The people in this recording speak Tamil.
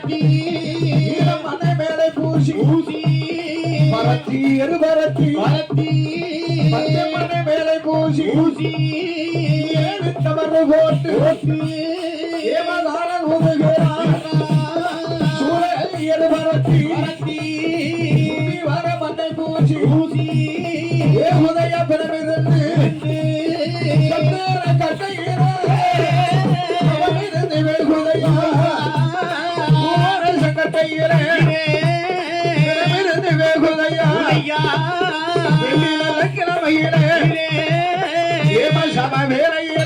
கரைக்காத ஆறல் பெரிய சுடலையா ஏதிய மையானத்தில் ஏழுடைய பிறமிருந்து எருபரத்தி மனை மேலே பூசி பரத்தி மனை மேலே பூசி ஏழு தவறு போட்டு ஏமதாரன் உதுகிறான் சூழல் எருபரத்தி வர மண்ணை பூசி ஏ உதய பிறமிருந்து சந்தர வேலையே சம வேலை